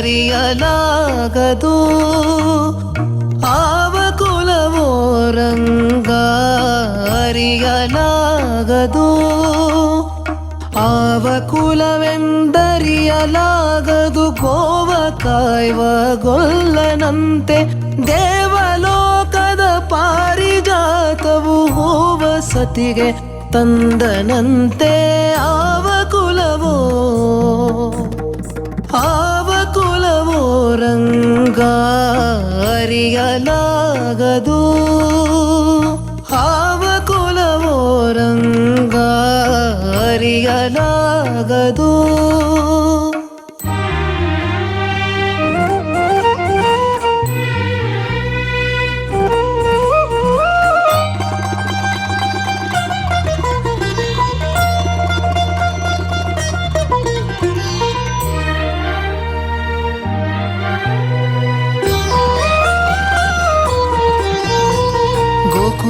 ಅರಿಯಲಾಗದು ಆವ ಕುಲವೋ ರಂಗ ಅರಿಯಲಾಗದು ಆವ ಕುಲವೆಂದರಿಯಲಾಗದು ಗೋವ ಕಾಯ್ವ ಗೊಲ್ಲನಂತೆ ದೇವಲೋಕದ ಪಾರಿಜಾತವು ಹೋವ ಸತಿಗೆ ತಂದನಂತೆ. ಆವ ಕುಲವೋ ಅರಿಯಲಾಗದು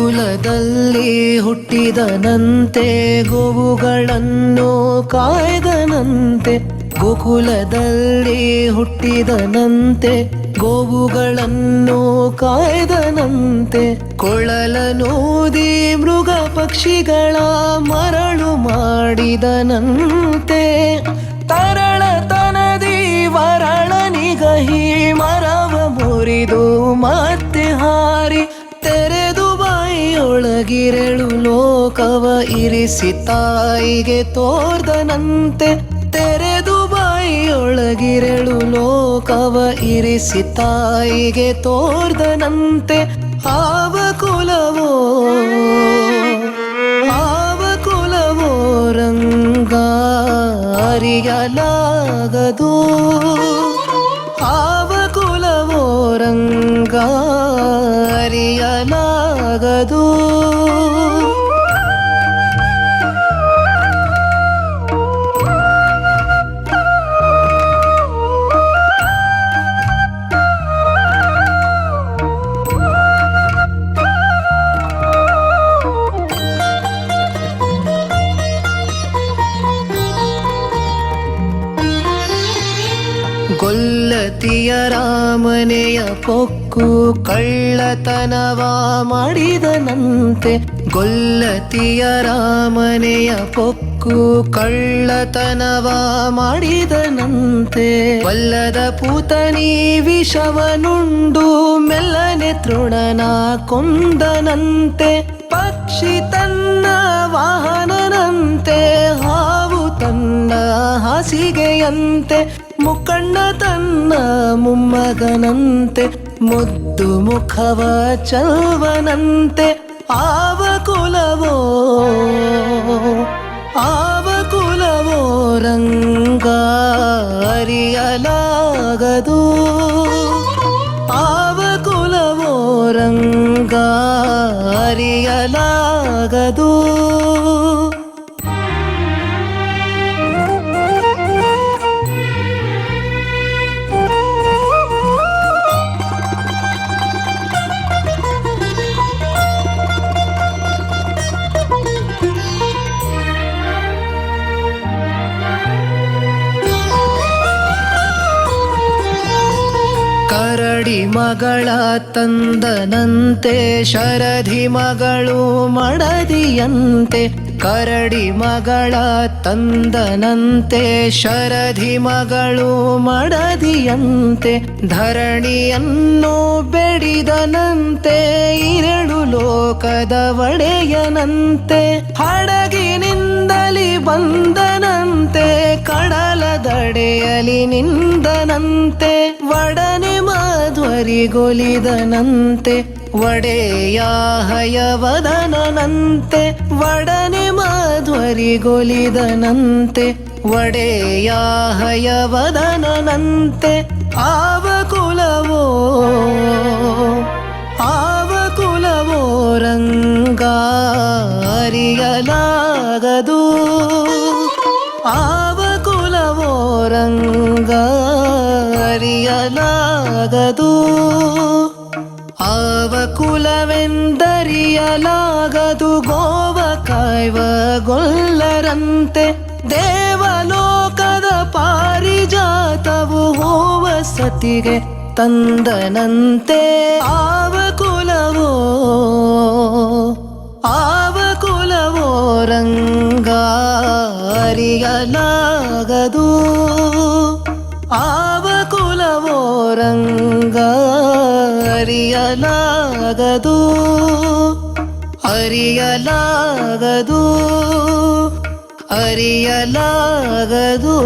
ಗೋಕುಲದಲ್ಲಿ ಹುಟ್ಟಿದನಂತೆ ಗೋವುಗಳನ್ನು ಕಾಯ್ದನಂತೆ, ಗೋಕುಲದಲ್ಲಿ ಹುಟ್ಟಿದನಂತೆ ಗೋವುಗಳನ್ನು ಕಾಯ್ದನಂತೆ ಕೊಳಲನೂದಿ ಮೃಗ ಪಕ್ಷಿಗಳ ಮರಳು ಮಾಡಿದನಂತೆ ತರಳತನದಿ ವರಳನಿಗಹಿ ಮರವ ಮುರಿದು ಮತ್ತೆ ಬಾಯಿಯೊಳಗಿರೆಳು ಲೋಕವ ಇರಿಸಿ ತಾಯಿಗೆ ತೋರ್ದನಂತೆ ತೆರೆದು ಬಾಯಿಯೊಳಗಿರೆಳು ಲೋಕವ ಇರಿಸಿ ತಾಯಿಗೆ ತೋರ್ದನಂತೆ ಆವ ಕುಲವೋ ಆವ ಕುಲವೋ ರಂಗ ಅರಿಯಲಾಗದು ಗೊಲ್ಲತಿಯ ರಾಮನೆಯ ಪೊಕ್ಕು ಕಳ್ಳತನವ ಮಾಡಿದನಂತೆ ಗೊಲ್ಲತಿಯ ರಾಮನೆಯ ಪೊಕ್ಕು ಕಳ್ಳತನವ ಮಾಡಿದನಂತೆ ಕೊಲ್ಲದ ಪೂತನಿ ವಿಷವನುಂಡು ಮೆಲ್ಲನೆ ತೃಣನ ಕೊಂದನಂತೆ ಪಕ್ಷಿ ತನ್ನ ವಾಹನನಂತೆ, ಹಾವು ತನ್ನ ಹಾಸಿಗೆಯಂತೆ. ಮುಕ್ಕಣ್ಣ ತನ್ನ ಮೊಮ್ಮಗನಂತೆ ಮುದ್ದು ಮುಖವ ಚಲ್ವನಂತೆ ಆವ ಕುಲವೋ ಆವ ಕುಲವೋ ರಂಗ ಅರಿಯಲಾಗದು ಆವ ಕುಲವೋ ರಂಗ ಅರಿಯಲಾಗದು ಕರಡಿ ಮಗಳ ತಂದನಂತೆ ಶರದಿ ಮಗಳು ಮಡದಿಯಂತೆ ಕರಡಿ ಮಗಳ ತಂದನಂತೆ ಶರಧಿ ಮಗಳು ಮಡದಿಯಂತೆ ಧರಣಿಯನ್ನು ಇರಳು ಲೋಕದ ಒಡೆಯನಂತೆ, ಹಡಗಿನಿಂದಲಿ ಬಂದನಂತೆ ಕಡಲ ದಡೆಯಲಿ ನಿಂದನಂತೆ, ಒಡನೆ ಮಾಧ್ವರಿಗೊಲಿದನಂತೆ ಒಡೆಯ ಹಯವದನಂತೆ ಒಡನೆ ಮಾಧ್ವರಿಗೊಲಿದನಂತೆ ಒಡೆಯ ಹಯವದನಂತೆ ಆವ ಕುಲವೋ ಆವ ಅರಿಯಲಾಗದು ಆವ ಕುಲವೋ ಅರಿಯಲಾಗದು ಆವ ಕುಲವೆಂದರಿಯಲಾಗದು ಗೋವ ಕಾಯ್ವ ಗೊಲ್ಲರಂತೆ ದೇವಲೋಕದ ಪಾರಿಜಾತವು ಹೋವ ಸತಿಗೆ ತಂದನಂತೆ. ಆವ ಅರಿಯಲಾಗದು ಅರಿಯಲಾಗದು ಅರಿಯಲಾಗದು.